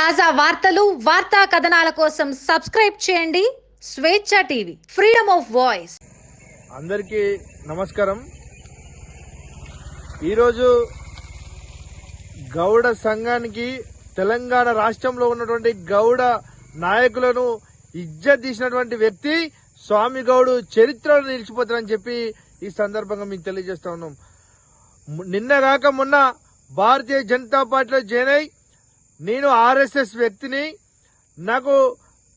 తాజా వార్తలు వార్తా కథనాల కోసం సబ్స్క్రైబ్ చేయండి. స్వేచ్ఛ టీవీ ఫ్రీడమ్ ఆఫ్ వాయిస్. అందరికీ నమస్కారం. ఈరోజు గౌడ సంఘానికి తెలంగాణ రాష్ట్రంలో ఉన్నటువంటి గౌడ నాయకులను ఇజ్జత్ తీసినటువంటి వ్యక్తి స్వామి గౌడు చరిత్రలో నిలిచిపోతారని చెప్పి ఈ సందర్భంగా మేము తెలియజేస్తా ఉన్నాం. నిన్న కాక మొన్న భారతీయ జనతా పార్టీలో జాయిన్ అయి నేను ఆర్ఎస్ఎస్ వ్యక్తిని నాకు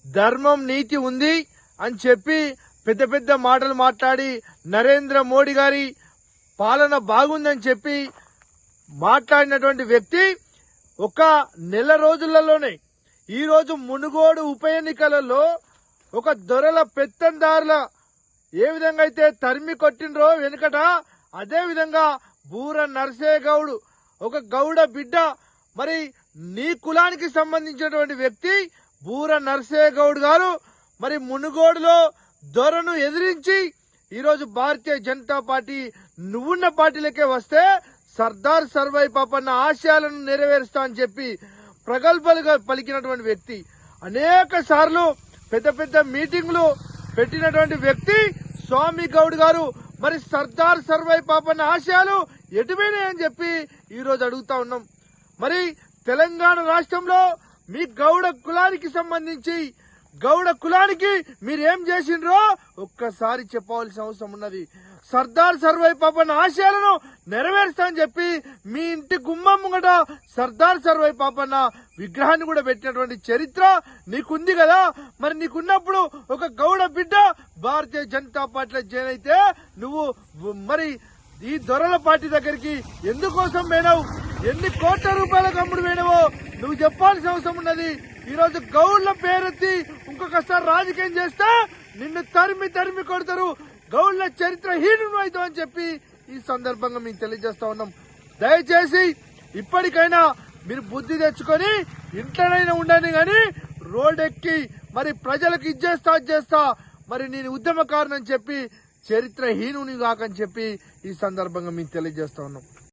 ధర్మం నీతి ఉంది అని చెప్పి పెద్ద పెద్ద మాటలు మాట్లాడి నరేంద్ర మోడీ గారి పాలన బాగుందని చెప్పి మాట్లాడినటువంటి వ్యక్తి ఒక నెల రోజులలోనే ఈరోజు మునుగోడు ఉప ఎన్నికలలో ఒక దొరల పెత్తందారుల ఏ విధంగా అయితే తరిమి కొట్టినరో వెనుకట అదే విధంగా బూర నరసే గౌడు ఒక గౌడ బిడ్డ మరి నీ కులానికి సంబంధించినటువంటి వ్యక్తి బూర నరసేగౌడ్ గారు మరి మునుగోడులో దొరను ఎదిరించి ఈరోజు భారతీయ జనతా పార్టీ నువ్వున్న పార్టీలకే వస్తే సర్దార్ సర్వై పాపన్న ఆశయాలను నెరవేరుస్తా అని చెప్పి ప్రగల్భాలుగా పలికినటువంటి వ్యక్తి. అనేక సార్లు పెద్ద పెద్ద మీటింగ్లు పెట్టినటువంటి వ్యక్తి స్వామి గౌడ్ గారు మరి సర్దార్ సర్వై పాపన్న ఆశయాలు ఎటువైనాయని చెప్పి ఈరోజు అడుగుతా ఉన్నాం. మరి తెలంగాణ రాష్ట్రంలో మీ గౌడ కులానికి సంబంధించి గౌడ కులానికి మీరు ఏం చేసిండ్రో ఒక్కసారి చెప్పవలసిన అవసరం ఉన్నది. సర్దార్ సర్వై పాపన్న ఆశయాలను నెరవేరుస్తామని చెప్పి మీ ఇంటి గుమ్మం ముంగట సర్దార్ సర్వై పాపన్న విగ్రహాన్ని కూడా పెట్టినటువంటి చరిత్ర నీకుంది కదా. మరి నీకున్నప్పుడు ఒక గౌడ బిడ్డ భారతీయ జనతా పార్టీలో జాయిన్ అయితే నువ్వు మరి ఈ దొరల పార్టీ దగ్గరికి ఎందుకోసం పోయినావు? ఎన్ని కోట్ల రూపాయలకు అమ్ముడు పోయినావో నువ్వు చెప్పాల్సిన అవసరం ఉన్నది. ఈ రోజు గౌడ్ల పేరెత్తి ఇంకొకసారి రాజకీయం చేస్తే నిన్ను తరిమి తరిమి కొడతారు. గౌడ్ల చరిత్ర హీనుడు అవుతావు అని చెప్పి ఈ సందర్భంగా మేము తెలియజేస్తా ఉన్నాం. దయచేసి ఇప్పటికైనా మీరు బుద్ధి తెచ్చుకొని ఇంట్లోనైనా ఉండండి గాని రోడ్ ఎక్కి మరి ప్రజలకు ఇచ్చేస్తా చేస్తా. మరి నేను ఉద్యమకారునని చెప్పి చరిత్ర హీనుని కాకని చెప్పి ఈ సందర్భంగా మేము తెలియజేస్తా ఉన్నాం.